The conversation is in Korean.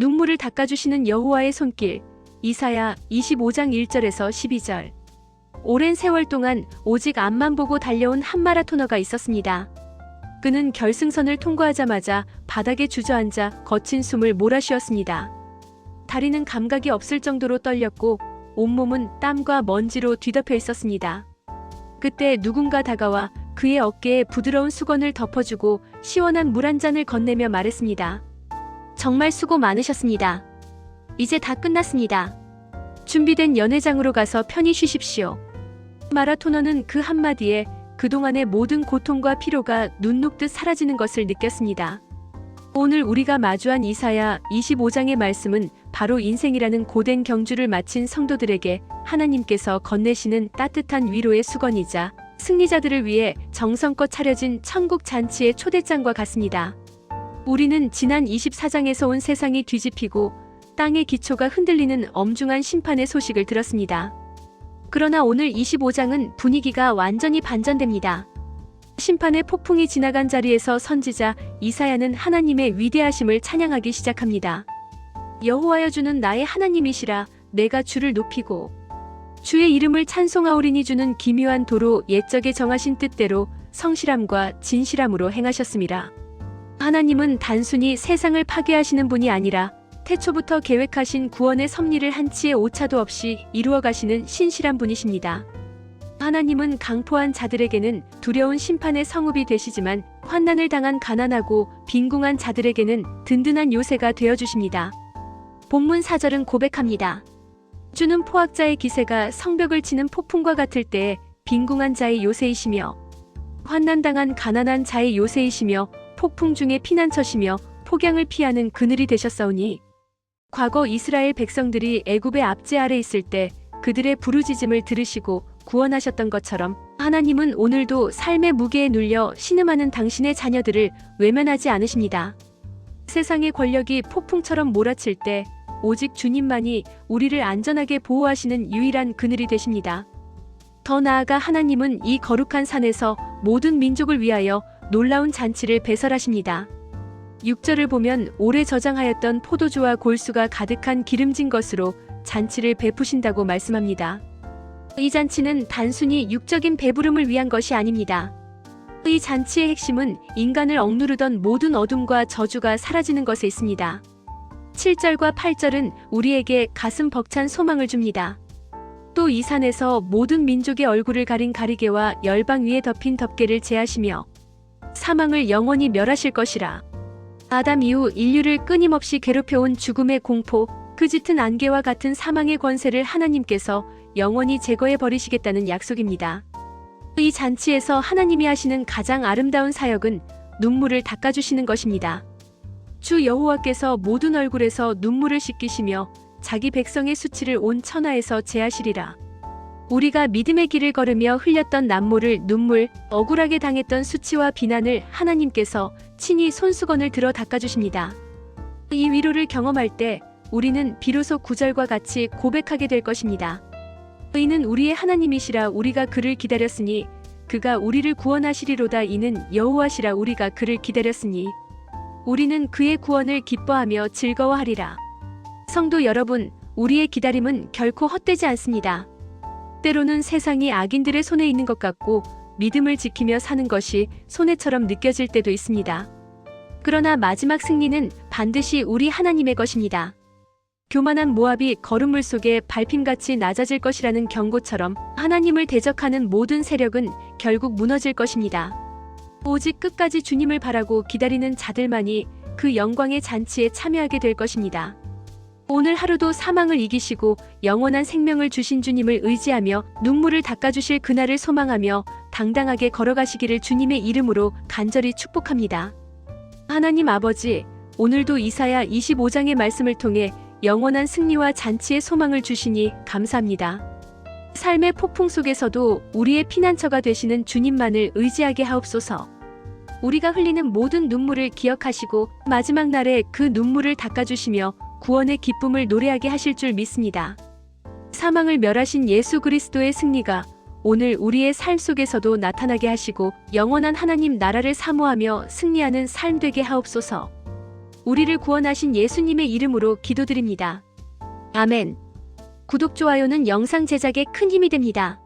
눈물을 닦아주시는 여호와의 손길. 이사야 25장 1절에서 12절. 오랜 세월 동안 오직 앞만 보고 달려온 한 마라토너가 있었습니다. 그는 결승선을 통과하자마자 바닥에 주저앉아 거친 숨을 몰아쉬었습니다. 다리는 감각이 없을 정도로 떨렸고 온몸은 땀과 먼지로 뒤덮여 있었습니다. 그때 누군가 다가와 그의 어깨에 부드러운 수건을 덮어주고 시원한 물 한 잔을 건네며 말했습니다. 정말 수고 많으셨습니다. 이제 다 끝났습니다. 준비된 연회장으로 가서 편히 쉬십시오. 마라토너는 그 한마디에 그동안의 모든 고통과 피로가 눈 녹듯 사라지는 것을 느꼈습니다. 오늘 우리가 마주한 이사야 25장의 말씀은 바로 인생이라는 고된 경주를 마친 성도들에게 하나님께서 건네시는 따뜻한 위로의 수건이자 승리자들을 위해 정성껏 차려진 천국 잔치의 초대장과 같습니다. 우리는 지난 24장에서 온 세상이 뒤집히고 땅의 기초가 흔들리는 엄중한 심판의 소식을 들었습니다. 그러나 오늘 25장은 분위기가 완전히 반전됩니다. 심판의 폭풍이 지나간 자리에서 선지자 이사야는 하나님의 위대하심을 찬양하기 시작합니다. 여호와여 주는 나의 하나님이시라 내가 주를 높이고 주의 이름을 찬송하오리니 주는 기묘한 도로 옛적에 정하신 뜻대로 성실함과 진실함으로 행하셨습니다. 하나님은 단순히 세상을 파괴하시는 분이 아니라 태초부터 계획하신 구원의 섭리를 한치의 오차도 없이 이루어 가시는 신실한 분이십니다. 하나님은 강포한 자들에게는 두려운 심판의 성읍이 되시지만 환난을 당한 가난하고 빈궁한 자들에게는 든든한 요새가 되어 주십니다. 본문 4절은 고백합니다. 주는 포악자의 기세가 성벽을 치는 폭풍과 같을 때에 빈궁한 자의 요새이시며 환난당한 가난한 자의 요새이시며 폭풍 중에 피난처시며 폭양을 피하는 그늘이 되셨사오니 과거 이스라엘 백성들이 애굽의 압제 아래 있을 때 그들의 부르짖음을 들으시고 구원하셨던 것처럼 하나님은 오늘도 삶의 무게에 눌려 신음하는 당신의 자녀들을 외면하지 않으십니다. 세상의 권력이 폭풍처럼 몰아칠 때 오직 주님만이 우리를 안전하게 보호하시는 유일한 그늘이 되십니다. 더 나아가 하나님은 이 거룩한 산에서 모든 민족을 위하여 놀라운 잔치를 배설하십니다. 6절을 보면 오래 저장하였던 포도주와 골수가 가득한 기름진 것으로 잔치를 베푸신다고 말씀합니다. 이 잔치는 단순히 육적인 배부름을 위한 것이 아닙니다. 이 잔치의 핵심은 인간을 억누르던 모든 어둠과 저주가 사라지는 것에 있습니다. 7절과 8절은 우리에게 가슴 벅찬 소망을 줍니다. 또 이 산에서 모든 민족의 얼굴을 가린 가리개와 열방 위에 덮인 덮개를 제하시며 사망을 영원히 멸하실 것이라. 아담 이후 인류를 끊임없이 괴롭혀온 죽음의 공포, 그 짙은 안개와 같은 사망의 권세를 하나님께서 영원히 제거해 버리시겠다는 약속입니다. 이 잔치에서 하나님이 하시는 가장 아름다운 사역은 눈물을 닦아주시는 것입니다. 주 여호와께서 모든 얼굴에서 눈물을 씻기시며 자기 백성의 수치를 온 천하에서 제하시리라. 우리가 믿음의 길을 걸으며 흘렸던 남모를 눈물, 억울하게 당했던 수치와 비난을 하나님께서 친히 손수건을 들어 닦아주십니다. 이 위로를 경험할 때 우리는 비로소 구절과 같이 고백하게 될 것입니다. 이는 우리의 하나님이시라 우리가 그를 기다렸으니 그가 우리를 구원하시리로다 이는 여호와시라 우리가 그를 기다렸으니 우리는 그의 구원을 기뻐하며 즐거워하리라. 성도 여러분, 우리의 기다림은 결코 헛되지 않습니다. 때로는 세상이 악인들의 손에 있는 것 같고 믿음을 지키며 사는 것이 손해처럼 느껴질 때도 있습니다. 그러나 마지막 승리는 반드시 우리 하나님의 것입니다. 교만한 모압이 걸음물 속에 밟힘같이 낮아질 것이라는 경고처럼 하나님을 대적하는 모든 세력은 결국 무너질 것입니다. 오직 끝까지 주님을 바라고 기다리는 자들만이 그 영광의 잔치에 참여하게 될 것입니다. 오늘 하루도 사망을 이기시고 영원한 생명을 주신 주님을 의지하며 눈물을 닦아주실 그날을 소망하며 당당하게 걸어가시기를 주님의 이름으로 간절히 축복합니다. 하나님 아버지, 오늘도 이사야 25장의 말씀을 통해 영원한 승리와 잔치의 소망을 주시니 감사합니다. 삶의 폭풍 속에서도 우리의 피난처가 되시는 주님만을 의지하게 하옵소서. 우리가 흘리는 모든 눈물을 기억하시고 마지막 날에 그 눈물을 닦아주시며 구원의 기쁨을 노래하게 하실 줄 믿습니다. 사망을 멸하신 예수 그리스도의 승리가 오늘 우리의 삶 속에서도 나타나게 하시고 영원한 하나님 나라를 사모하며 승리하는 삶 되게 하옵소서. 우리를 구원하신 예수님의 이름으로 기도드립니다. 아멘. 구독, 좋아요는 영상 제작에 큰 힘이 됩니다.